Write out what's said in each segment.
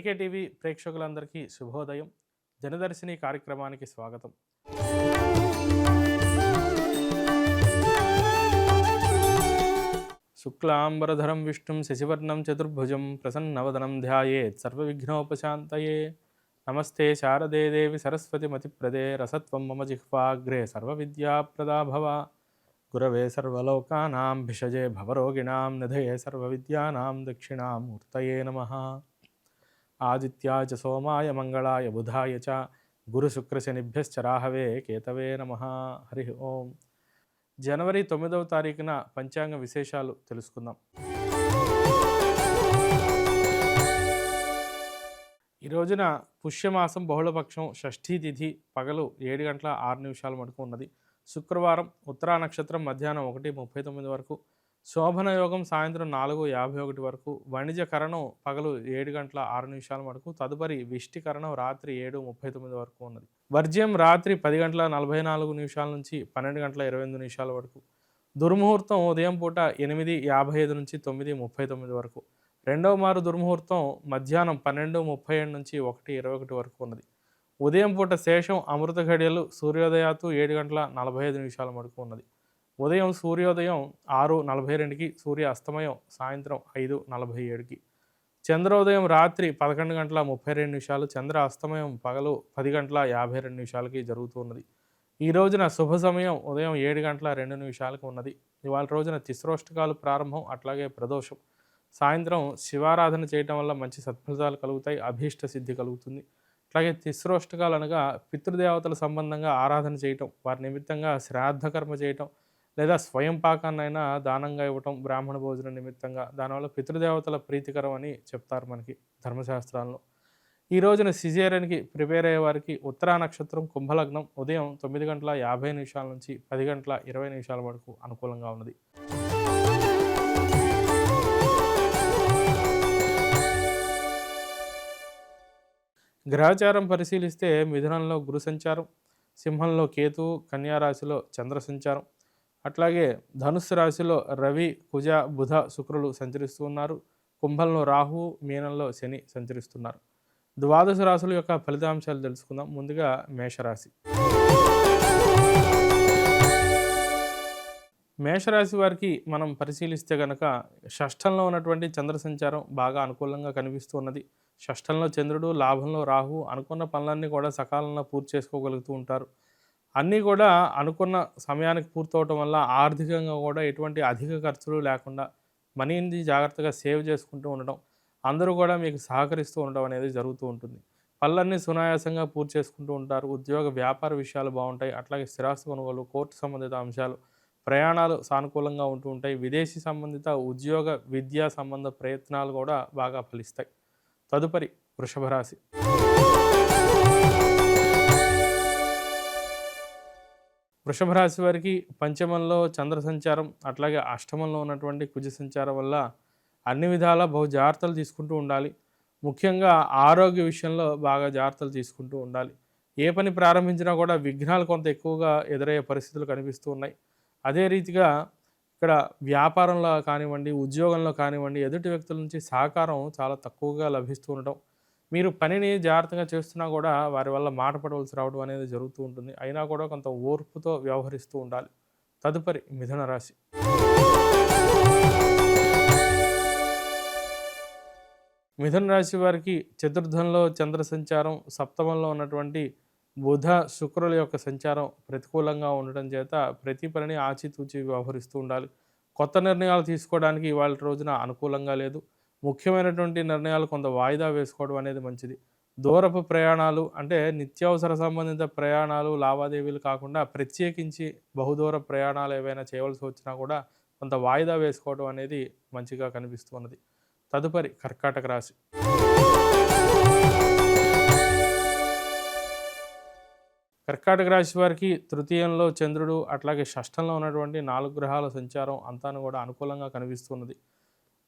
YK TV ప్రేక్షకులందరికీ శుభోదయం జనదర్శిని కార్యక్రమానికి స్వాగతం శుక్లాంబరధరం విష్ణుం శశివర్ణం చతుర్భుజం ప్రసన్నవదనం ధ్యాయేత్ సర్వవిఘ్నోపశాంతయే నమస్తే శారదే దేవి సరస్వతి మతిప్రదే రసత్వం మమ జిహ్వాగ్రే సర్వవిద్యాప్రదా భవ గురవే సర్వలోకానాం భిషజే భవరోగిణాం నిధయే సర్వవిద్యానాం దక్షిణామూర్తయే నమః ఆదిత్యాయ చ సోమాయ మంగళాయ బుధాయ చ గురుశుక్రశనిభ్యశ్చ రాహవే కేతవే నమ. హరి ఓం. జనవరి తొమ్మిదవ తారీఖున పంచాంగ విశేషాలు తెలుసుకుందాం. ఈ రోజున పుష్యమాసం బహుళపక్షం షష్ఠీ తిథి పగలు ఏడు గంటల ఆరు నిమిషాల మటుకు ఉన్నది. శుక్రవారం ఉత్తరా నక్షత్రం మధ్యాహ్నం ఒకటి ముప్పై తొమ్మిది వరకు శోభన యోగం సాయంత్రం నాలుగు యాభై ఒకటి వరకు వాణిజ్య కరణం పగలు ఏడు గంటల ఆరు నిమిషాల వరకు తదుపరి విష్టి కరణం రాత్రి ఏడు ముప్పై తొమ్మిది వరకు ఉన్నది. వర్జ్యం రాత్రి పది గంటల నలభై నాలుగు నిమిషాల నుంచి పన్నెండు గంటల ఇరవై ఎనిమిది నిమిషాల వరకు దుర్ముహూర్తం ఉదయం పూట ఎనిమిది యాభై ఐదు నుంచి తొమ్మిది ముప్పై తొమ్మిది వరకు రెండవ మారు దుర్ముహూర్తం మధ్యాహ్నం పన్నెండు ముప్పై ఏడు నుంచి ఒకటి ఇరవై ఒకటి వరకు ఉన్నది. ఉదయం పూట శేషం అమృత ఘడియలు సూర్యోదయాతు ఏడు గంటల నలభై ఐదు నిమిషాల వరకు ఉన్నది. ఉదయం సూర్యోదయం ఆరు నలభై రెండుకి సూర్య అస్తమయం సాయంత్రం ఐదు నలభై ఏడుకి. చంద్రోదయం రాత్రి పదకొండు గంటల ముప్పై రెండు నిమిషాలు చంద్ర అస్తమయం పగలు పది గంటల యాభై రెండు నిమిషాలకి జరుగుతున్నది ఈ రోజున శుభ సమయం ఉదయం ఏడు గంటల రెండు నిమిషాలకు ఉన్నది. ఇవాళ రోజున తిస్రోష్టకాలు ప్రారంభం అట్లాగే ప్రదోషం. సాయంత్రం శివారాధన చేయటం వల్ల మంచి సత్ఫలితాలు కలుగుతాయి అభీష్ట సిద్ధి కలుగుతుంది. అట్లాగే తిస్రోష్టకాలు అనగా పితృదేవతల సంబంధంగా ఆరాధన చేయటం వారి నిమిత్తంగా శ్రాద్ధకర్మ చేయటం లేదా స్వయం పాకాన్నైనా దానంగా ఇవ్వటం బ్రాహ్మణ భోజనం నిమిత్తంగా దానివల్ల పితృదేవతల ప్రీతికరం అని చెప్తారు మనకి ధర్మశాస్త్రాల్లో. ఈ రోజున సిజేరియన్కి ప్రిపేర్ అయ్యే వారికి ఉత్తరా నక్షత్రం కుంభలగ్నం ఉదయం తొమ్మిది గంటల యాభై నిమిషాల నుంచి పది గంటల ఇరవై నిమిషాల వరకు అనుకూలంగా ఉన్నది. గ్రహచారం పరిశీలిస్తే మిథునంలో గురు సంచారం సింహంలో కేతువు కన్యారాశిలో చంద్ర సంచారం అట్లాగే ధనుస్సు రాశిలో రవి కుజ బుధ శుక్రులు సంచరిస్తూ ఉన్నారు. కుంభంలో రాహు మీనంలో శని సంచరిస్తున్నారు. ద్వాదశ రాశుల యొక్క ఫలితాంశాలు తెలుసుకుందాం. ముందుగా మేషరాశి. మేషరాశి వారికి మనం పరిశీలిస్తే గనక షష్టంలో ఉన్నటువంటి చంద్ర సంచారం బాగా అనుకూలంగా కనిపిస్తూ ఉన్నది. షష్టంలో చంద్రుడు లాభంలో రాహు అనుకున్న పనులన్నీ కూడా సకాలంలో పూర్తి చేసుకోగలుగుతూ ఉంటారు. అన్నీ కూడా అనుకున్న సమయానికి పూర్తవటం వల్ల ఆర్థికంగా కూడా ఎటువంటి అధిక ఖర్చులు లేకుండా మనీని జాగ్రత్తగా సేవ్ చేసుకుంటూ ఉండడం అందరూ కూడా మీకు సహకరిస్తూ ఉండడం అనేది జరుగుతూ ఉంటుంది. పనులన్నీ సునాయాసంగా పూర్తి చేసుకుంటూ ఉంటారు. ఉద్యోగ వ్యాపార విషయాలు బాగుంటాయి. అట్లాగే స్థిరాస్తి కొనుగోలు కోర్టు సంబంధిత అంశాలు ప్రయాణాలు సానుకూలంగా ఉంటూ ఉంటాయి. విదేశీ సంబంధిత ఉద్యోగ విద్యా సంబంధ ప్రయత్నాలు కూడా బాగా ఫలిస్తాయి. తదుపరి వృషభరాశి వృషభ రాశి వారికి పంచమంలో చంద్ర సంచారం అట్లాగే అష్టమంలో ఉన్నటువంటి కుజ సంచారం వల్ల అన్ని విధాల బహు జాగ్రత్తలు తీసుకుంటూ ఉండాలి. ముఖ్యంగా ఆరోగ్య విషయంలో బాగా జాగ్రత్తలు తీసుకుంటూ ఉండాలి. ఏ పని ప్రారంభించినా కూడా విఘ్నాలు కొంత ఎక్కువగా ఎదురయ్యే పరిస్థితులు కనిపిస్తూ ఉన్నాయి. అదే రీతిగా ఇక్కడ వ్యాపారంలో కానివ్వండి ఉద్యోగంలో కానివ్వండి ఎదుటి వ్యక్తుల నుంచి సహకారం చాలా తక్కువగా లభిస్తూ ఉండటం మీరు పనిని జాగ్రత్తగా చేస్తున్నా కూడా వారి వల్ల మాట పడవలసి రావడం అనేది జరుగుతూ ఉంటుంది. అయినా కూడా కొంత ఓర్పుతో వ్యవహరిస్తూ ఉండాలి. తదుపరి మిథున రాశి. మిథున రాశి వారికి చతుర్థంలో చంద్ర సంచారం సప్తమంలో ఉన్నటువంటి బుధ శుక్రుల యొక్క సంచారం ప్రతికూలంగా ఉండటం చేత ప్రతి పనిని ఆచితూచి వ్యవహరిస్తూ ఉండాలి. కొత్త నిర్ణయాలు తీసుకోవడానికి ఇవాళ రోజున అనుకూలంగా లేదు. ముఖ్యమైనటువంటి నిర్ణయాలు కొంత వాయిదా వేసుకోవడం అనేది మంచిది. దూరపు ప్రయాణాలు అంటే నిత్యావసర సంబంధిత ప్రయాణాలు లావాదేవీలు కాకుండా ప్రత్యేకించి బహుదూర ప్రయాణాలు ఏవైనా చేయవలసి వచ్చినా కూడా కొంత వాయిదా వేసుకోవడం అనేది మంచిగా కనిపిస్తున్నది. తదుపరి కర్కాటక రాశి. కర్కాటక రాశి వారికి తృతీయంలో చంద్రుడు అట్లాగే షష్టంలో ఉన్నటువంటి నాలుగు గ్రహాల సంచారం అంతాను కూడా అనుకూలంగా కనిపిస్తున్నది.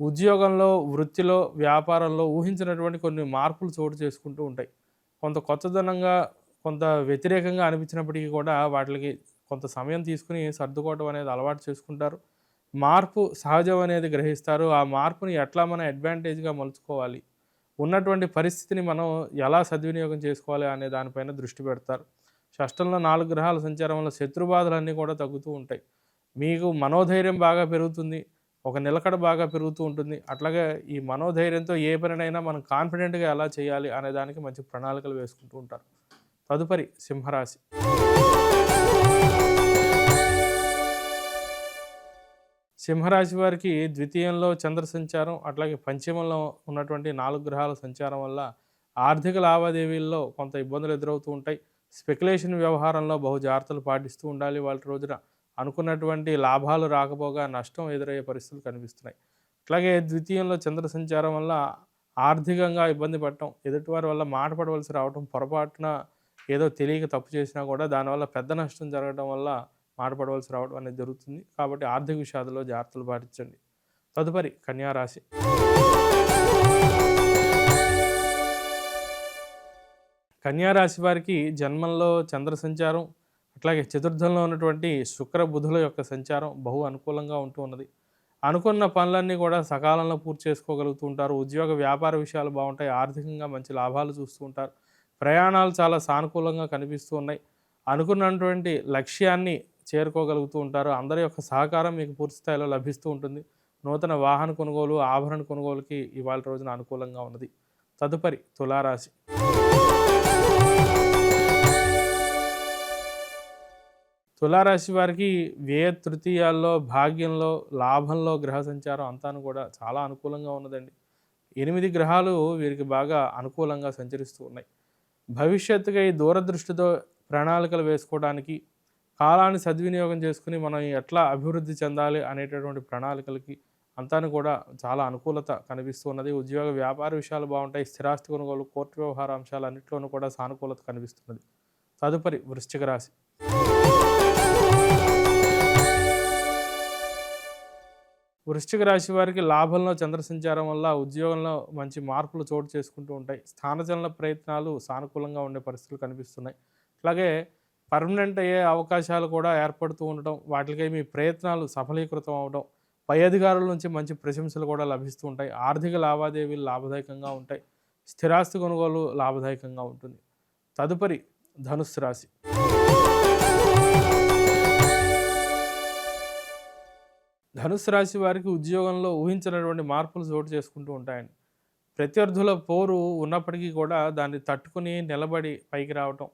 ఉద్యోగంలో వృత్తిలో వ్యాపారంలో ఊహించినటువంటి కొన్ని మార్పులు చోటు చేసుకుంటూ ఉంటాయి. కొంత కొత్తదనంగా కొంత వ్యతిరేకంగా అనిపించినప్పటికీ కూడా వాటికి కొంత సమయం తీసుకుని సర్దుకోవడం అనేది అలవాటు చేసుకుంటారు. మార్పు సహజం అనేది గ్రహిస్తారు. ఆ మార్పుని ఎట్లా మనం అడ్వాంటేజ్గా మలుచుకోవాలి? ఉన్నటువంటి పరిస్థితిని మనం ఎలా సద్వినియోగం చేసుకోవాలి అనే దానిపైన దృష్టి పెడతారు. షష్టంలో నాలుగు గ్రహాల సంచారం వల్ల శత్రుబాధలన్నీ కూడా తగ్గుతూ ఉంటాయి. మీకు మనోధైర్యం బాగా పెరుగుతుంది. ఒక నిలకడ బాగా పెరుగుతూ ఉంటుంది. అట్లాగే ఈ మనోధైర్యంతో ఏ పనినైనా మనం కాన్ఫిడెంట్గా ఎలా చేయాలి అనే దానికి మంచి ప్రణాళికలు వేసుకుంటూ ఉంటారు. తదుపరి సింహరాశి. సింహరాశి వారికి ద్వితీయంలో చంద్ర సంచారం అట్లాగే పంచమంలో ఉన్నటువంటి నాలుగు గ్రహాల సంచారం వల్ల ఆర్థిక లావాదేవీల్లో కొంత ఇబ్బందులు ఎదురవుతూ ఉంటాయి. స్పెక్యులేషన్ వ్యవహారంలో బహు జాగ్రత్తలు పాటిస్తూ ఉండాలి. వాళ్ళ రోజున అనుకున్నటువంటి లాభాలు రాకపోగా నష్టం ఎదురయ్యే పరిస్థితులు కనిపిస్తున్నాయి. అట్లాగే ద్వితీయంలో చంద్ర సంచారం వల్ల ఆర్థికంగా ఇబ్బంది పడటం ఎదుటివారి వల్ల మాట పడవలసి రావటం పొరపాటున ఏదో తెలియక తప్పు చేసినా కూడా దానివల్ల పెద్ద నష్టం జరగడం వల్ల మాట పడవలసి రావడం అనేది జరుగుతుంది. కాబట్టి ఆర్థిక విషయాలలో జాగ్రత్తలు పాటించండి. తదుపరి కన్యారాశి కన్యారాశి వారికి జన్మంలో చంద్ర సంచారం అట్లాగే చతుర్థంలో ఉన్నటువంటి శుక్ర బుధుల యొక్క సంచారం బహు అనుకూలంగా ఉంటూ ఉన్నది. అనుకున్న పనులన్నీ కూడా సకాలంలో పూర్తి చేసుకోగలుగుతూ ఉంటారు. ఉద్యోగ వ్యాపార విషయాలు బాగుంటాయి. ఆర్థికంగా మంచి లాభాలు చూస్తూ ఉంటారు. ప్రయాణాలు చాలా సానుకూలంగా కనిపిస్తూ ఉన్నాయి. అనుకున్నటువంటి లక్ష్యాన్ని చేరుకోగలుగుతూ ఉంటారు. అందరి యొక్క సహకారం మీకు పూర్తి స్థాయిలో లభిస్తూ ఉంటుంది. నూతన వాహన కొనుగోలు ఆభరణ కొనుగోలుకి ఇవాళ రోజున అనుకూలంగా ఉన్నది. తదుపరి తులారాశి. తులారాశి వారికి వ్యయ తృతీయాల్లో భాగ్యంలో లాభంలో గ్రహ సంచారం అంతాను కూడా చాలా అనుకూలంగా ఉన్నదండి. ఎనిమిది గ్రహాలు వీరికి బాగా అనుకూలంగా సంచరిస్తూ ఉన్నాయి. భవిష్యత్తుగా ఈ దూరదృష్టితో ప్రణాళికలు వేసుకోవడానికి కాలాన్ని సద్వినియోగం చేసుకుని మనం ఎట్లా అభివృద్ధి చెందాలి అనేటటువంటి ప్రణాళికలకి అంతాను కూడా చాలా అనుకూలత కనిపిస్తున్నది ఉద్యోగ వ్యాపార విషయాలు బాగుంటాయి. స్థిరాస్తి కొనుగోలు కోర్టు వ్యవహార అంశాలు అన్నింటిలోనూ కూడా సానుకూలత కనిపిస్తున్నది. తదుపరి వృశ్చిక రాశి. వృశ్చిక రాశి వారికి లాభంలో చంద్ర సంచారం వల్ల ఉద్యోగంలో మంచి మార్పులు చోటు చేసుకుంటూ ఉంటాయి. స్థానచలన ప్రయత్నాలు సానుకూలంగా ఉండే పరిస్థితులు కనిపిస్తున్నాయి. అలాగే పర్మనెంట్ అయ్యే అవకాశాలు కూడా ఏర్పడుతూ ఉండటం వాటికై మీ ప్రయత్నాలు సఫలీకృతం అవడం పై అధికారుల నుంచి మంచి ప్రశంసలు కూడా లభిస్తూ ఉంటాయి. ఆర్థిక లావాదేవీలు లాభదాయకంగా ఉంటాయి. స్థిరాస్తి కొనుగోలు లాభదాయకంగా ఉంటుంది. తదుపరి ధనుస్సు రాశి. ధనుసు రాశి వారికి ఉద్యోగంలో ఊహించినటువంటి మార్పులు చోటు చేసుకుంటూ ఉంటాయండి. ప్రత్యర్థుల పోరు ఉన్నప్పటికీ కూడా దాన్ని తట్టుకుని నిలబడి పైకి రావటం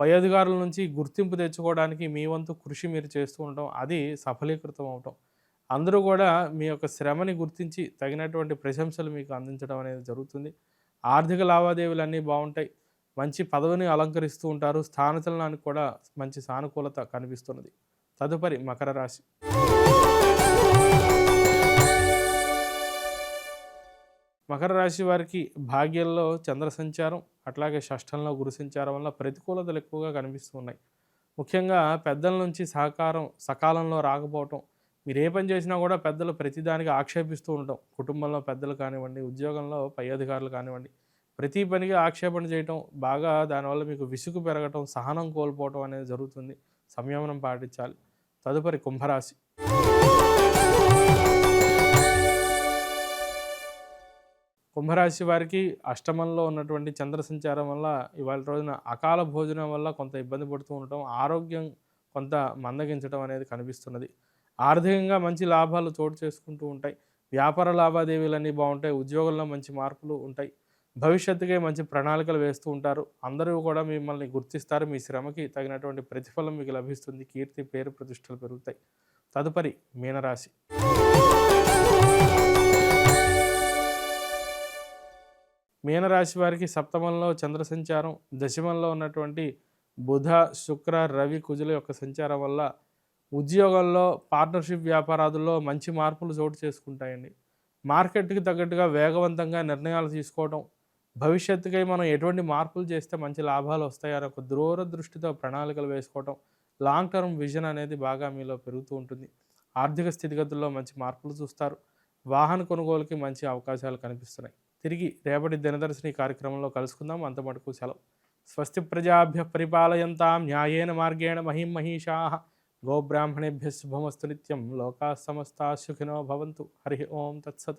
పై అధికారుల నుంచి గుర్తింపు తెచ్చుకోవడానికి మీ వంతు కృషి మీరు చేస్తూ ఉండటం అది సఫలీకృతం అవటం. అందరూ కూడా మీ యొక్క శ్రమని గుర్తించి తగినటువంటి ప్రశంసలు మీకు అందించడం అనేది జరుగుతుంది. ఆర్థిక లావాదేవీలు అన్నీ బాగుంటాయి. మంచి పదవిని అలంకరిస్తూ ఉంటారు. స్థానచలనానికి కూడా మంచి సానుకూలత కనిపిస్తున్నది. తదుపరి మకర రాశి. మకర రాశి వారికి భాగ్యంలో చంద్ర సంచారం అట్లాగే షష్టంలో గురు సంచారం వల్ల ప్రతికూలతలు ఎక్కువగా కనిపిస్తూ ఉన్నాయి. ముఖ్యంగా పెద్దల నుంచి సహకారం సకాలంలో రాకపోవటం మీరు ఏ పని చేసినా కూడా పెద్దలు ప్రతిదానికి ఆక్షేపిస్తూ ఉండటం కుటుంబంలో పెద్దలు కానివ్వండి ఉద్యోగంలో పై అధికారులు కానివ్వండి ప్రతి పనికి ఆక్షేపణ చేయటం బాగా దానివల్ల మీకు విసుగు పెరగటం సహనం కోల్పోవటం అనేది జరుగుతుంది. సంయమనం పాటించాలి. తదుపరి కుంభరాశి. కుంభరాశి వారికి అష్టమంలో ఉన్నటువంటి చంద్ర సంచారం వల్ల ఇవాళ రోజున అకాల భోజనం వల్ల కొంత ఇబ్బంది పడుతూ ఉండటం ఆరోగ్యం కొంత మందగించడం అనేది కనిపిస్తున్నది. ఆర్థికంగా మంచి లాభాలు చోటు చేసుకుంటూ ఉంటాయి. వ్యాపార లావాదేవీలన్నీ బాగుంటాయి. ఉద్యోగంలో మంచి మార్పులు ఉంటాయి. భవిష్యత్తుకే మంచి ప్రణాళికలు వేస్తూ ఉంటారు. అందరూ కూడా మిమ్మల్ని గుర్తిస్తారు. మీ శ్రమకి తగినటువంటి ప్రతిఫలం మీకు లభిస్తుంది. కీర్తి పేరు ప్రతిష్టలు పెరుగుతాయి. తదుపరి మీనరాశి. మీనరాశి వారికి సప్తమంలో చంద్ర సంచారం దశమంలో ఉన్నటువంటి బుధ శుక్ర రవి కుజుల యొక్క సంచారం వల్ల ఉద్యోగంలో పార్ట్నర్షిప్ వ్యాపారాదుల్లో మంచి మార్పులు చోటు చేసుకుంటాయండి. మార్కెట్కి తగ్గట్టుగా వేగవంతంగా నిర్ణయాలు తీసుకోవడం భవిష్యత్తుకై మనం ఎటువంటి మార్పులు చేస్తే మంచి లాభాలు వస్తాయని ఒక దూరదృష్టితో ప్రణాళికలు వేసుకోవడం లాంగ్ టర్మ్ విజన్ అనేది బాగా మీలో పెరుగుతూ ఉంటుంది. ఆర్థిక స్థితిగతుల్లో మంచి మార్పులు చూస్తారు. వాహన కొనుగోలుకి మంచి అవకాశాలు కనిపిస్తున్నాయి. తిరిగి రేపటి దినదర్శిని కార్యక్రమంలో కలుసుకుందాం. అంతమటుకు సెలవు. స్వస్తి ప్రజాభ్య పరిపాలయంతాం. న్యాయేన మార్గేణ మహిం మహిషా. గోబ్రాహ్మణేభ్య శుభమస్తు నిత్యం. లోకా సమస్తా సుఖినో భవంతు. హరి ఓం తత్సత్.